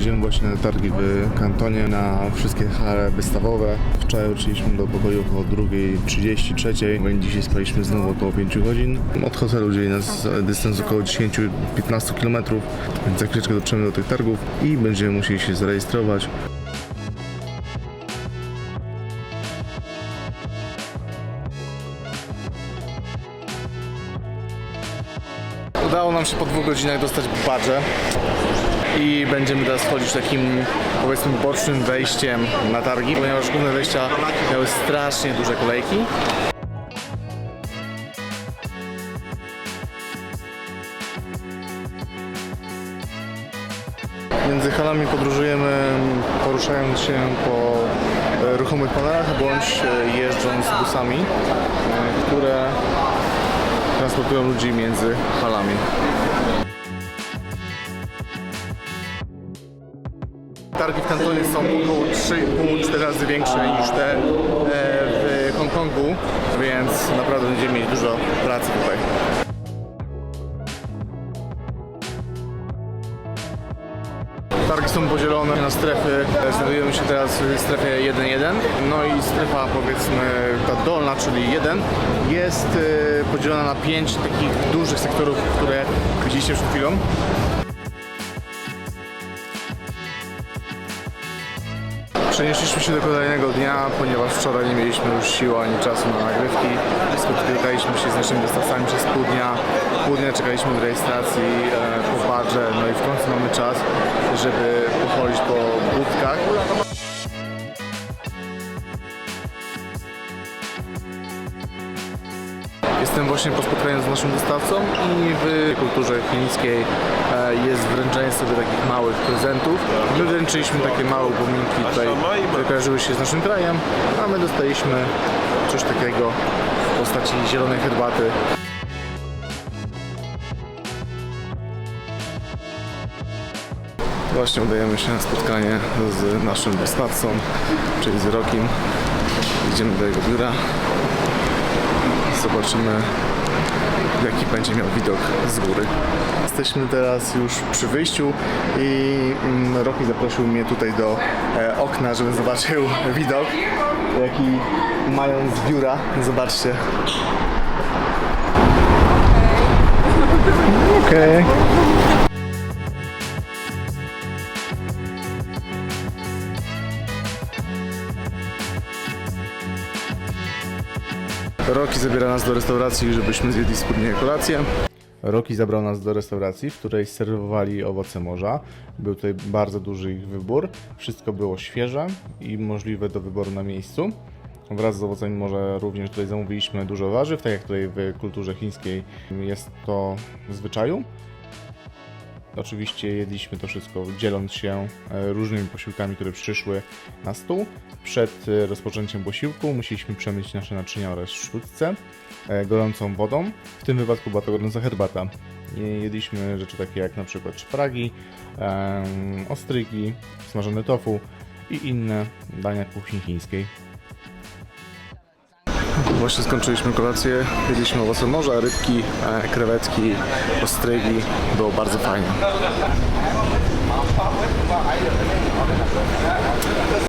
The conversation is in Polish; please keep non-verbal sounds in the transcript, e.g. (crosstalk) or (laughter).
Idziemy właśnie na targi w kantonie, na wszystkie hale wystawowe. Wczoraj uczyliśmy do pokoju około 2.33, więc dzisiaj spaliśmy znowu około 5 godzin. Od hotelu dzieli nas dystans około 10-15 km, więc za chwileczkę dotrzemy do tych targów i będziemy musieli się zarejestrować. Udało nam się po dwóch godzinach dostać badże i będziemy teraz wchodzić takim powiedzmy bocznym wejściem na targi, ponieważ główne wejścia miały strasznie duże kolejki. Między halami podróżujemy poruszając się po e, ruchomych panelach bądź e, jeżdżąc busami, e, które transportują ludzi między halami. Targi w Kantonie są około 3,5-4 razy większe niż te e, w Hongkongu, więc naprawdę będziemy mieć dużo pracy tutaj. Targi są podzielone na strefy. Znajdujemy się teraz w strefie 1.1. No i strefa powiedzmy ta dolna, czyli 1 jest e, podzielona na 5 takich dużych sektorów, które widzieliście przed chwilą. Przenieśliśmy się do kolejnego dnia, ponieważ wczoraj nie mieliśmy już siły ani czasu na nagrywki. Spotykaliśmy się z naszymi dostawcami przez pół dnia. Pół dnia czekaliśmy w rejestracji e, po barze, no i w końcu mamy czas, żeby pochodzić po budkach. Jestem właśnie po spotkaniu z naszym dostawcą i w kulturze chińskiej e, jest wręczenie sobie takich małych prezentów. My wręczyliśmy takie małe upominki tutaj, które kojarzyły się z naszym krajem, a my dostaliśmy coś takiego w postaci zielonej herbaty. Właśnie udajemy się na spotkanie z naszym dostawcą, czyli z Rokim. Idziemy do jego biura. Zobaczymy, jaki będzie miał widok z góry. Jesteśmy teraz już przy wyjściu i mm, Rocky zaprosił mnie tutaj do e, okna, żebym zobaczył (laughs) widok, jaki mają z biura. Zobaczcie. Okej. Roki zabiera nas do restauracji, żebyśmy zjedli wspólnie kolację. Roki zabrał nas do restauracji, w której serwowali owoce morza. Był tutaj bardzo duży ich wybór. Wszystko było świeże i możliwe do wyboru na miejscu. Wraz z owocami morza również tutaj zamówiliśmy dużo warzyw, tak jak tutaj w kulturze chińskiej jest to w zwyczaju. Oczywiście jedliśmy to wszystko dzieląc się e, różnymi posiłkami, które przyszły na stół. Przed e, rozpoczęciem posiłku musieliśmy przemyć nasze naczynia oraz sztućce e, gorącą wodą. W tym wypadku była to gorąca herbata. Jedliśmy rzeczy takie jak na przykład szpragi, ostrygi, smażone tofu i inne dania kuchni chińskiej. Właśnie skończyliśmy kolację, jedliśmy owoce morza, rybki, e, krewetki, ostrygi. Było bardzo fajnie.